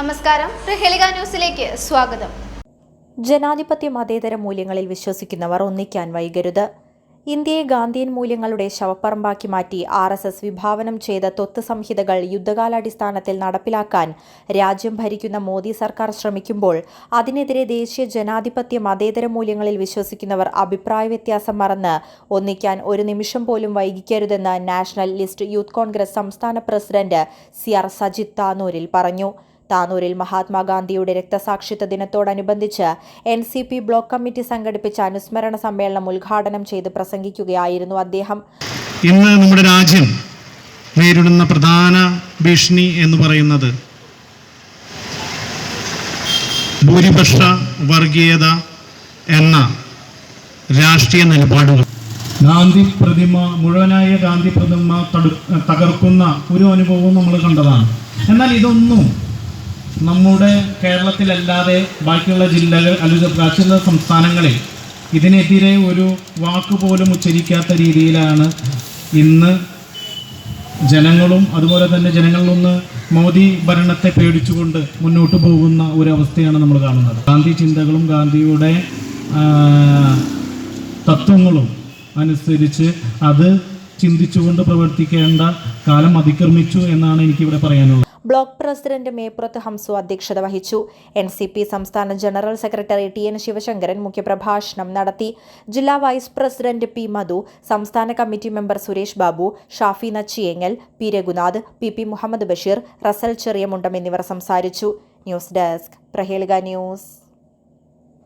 നമസ്കാരം. പ്രഹേളിക ന്യൂസിലേക്ക് സ്വാഗതം. ജനാധിപത്യ മതേതര മൂല്യങ്ങളിൽ വിശ്വസിക്കുന്നവർ ഒന്നിക്കാൻ വൈകരുത്. ഇന്ത്യയെ ഗാന്ധിയൻ മൂല്യങ്ങളുടെ ശവപ്പറമ്പാക്കി മാറ്റി ആർ എസ് എസ് വിഭാവനം ചെയ്ത തൊത്ത് സംഹിതകൾ യുദ്ധകാലാടിസ്ഥാനത്തിൽ നടപ്പിലാക്കാൻ രാജ്യം ഭരിക്കുന്ന മോദി സർക്കാർ ശ്രമിക്കുമ്പോൾ അതിനെതിരെ ദേശീയ ജനാധിപത്യ മതേതര മൂല്യങ്ങളിൽ വിശ്വസിക്കുന്നവർ അഭിപ്രായ വ്യത്യാസം മറന്ന് ഒന്നിക്കാൻ ഒരു നിമിഷം പോലും വൈകിക്കരുതെന്ന് നാഷണൽ ലിസ്റ്റ് യൂത്ത് കോൺഗ്രസ് സംസ്ഥാന പ്രസിഡന്റ് സി ആർ സജിത് താനൂരിൽ പറഞ്ഞു. താനൂരിൽ മഹാത്മാഗാന്ധിയുടെ രക്തസാക്ഷിത്വ ദിനത്തോടനുബന്ധിച്ച് N C P block committee സംഘടിപ്പിച്ച അനുസ്മരണ സമ്മേളനം ഉദ്ഘാടനം ചെയ്ത് പ്രസംഗിക്കുകയായിരുന്നു അദ്ദേഹം. ഇന്ന് നമ്മുടെ രാജ്യം നേരിടുന്ന പ്രധാന ഭീഷണി എന്ന് പറയുന്നത് ഭൂരിപക്ഷ വർഗീയത എന്ന രാഷ്ട്രീയ നിലപാടുകൾ. ഗാന്ധി പ്രതിമ മുഴുവനായ ഗാന്ധി പ്രതിമ തടു തകർക്കുന്ന ഒരു അനുഭവവും നമ്മൾ കണ്ടതാണ്. എന്നാൽ ഇതൊന്നും നമ്മുടെ കേരളത്തിലല്ലാതെ ബാക്കിയുള്ള ജില്ലകൾ അല്ലെങ്കിൽ പ്രാചീന സംസ്ഥാനങ്ങളിൽ ഇതിനെതിരെ ഒരു വാക്ക് പോലും ഉച്ചരിക്കാത്ത രീതിയിലാണ് ഇന്ന് ജനങ്ങളും അതുപോലെ തന്നെ ജനങ്ങളിൽ നിന്ന് മോദി ഭരണത്തെ പേടിച്ചുകൊണ്ട് മുന്നോട്ട് പോകുന്ന ഒരു അവസ്ഥയാണ് നമ്മൾ കാണുന്നത്. ഗാന്ധി ചിന്തകളും ഗാന്ധിയുടെ തത്വങ്ങളും അനുസരിച്ച് അത് ചിന്തിച്ചുകൊണ്ട് പ്രവർത്തിക്കേണ്ട കാലം അതിക്രമിച്ചു എന്നാണ് എനിക്കിവിടെ പറയാനുള്ളത്. ബ്ലോക്ക് പ്രസിഡന്റ് മേപ്പുറത്ത് ഹംസു അധ്യക്ഷത വഹിച്ചു. എൻ സി പി സംസ്ഥാന general secretary T N Sivasankaran മുഖ്യപ്രഭാഷണം നടത്തി. ജില്ലാ വൈസ് പ്രസിഡന്റ് പി മധു സംസ്ഥാന committee member Suresh Babu Shafi Nachiyengal P Raghunath P P Muhammad Basheer Rasal Cheriyamundam എന്നിവർ സംസാരിച്ചു. News desk Prahelika news.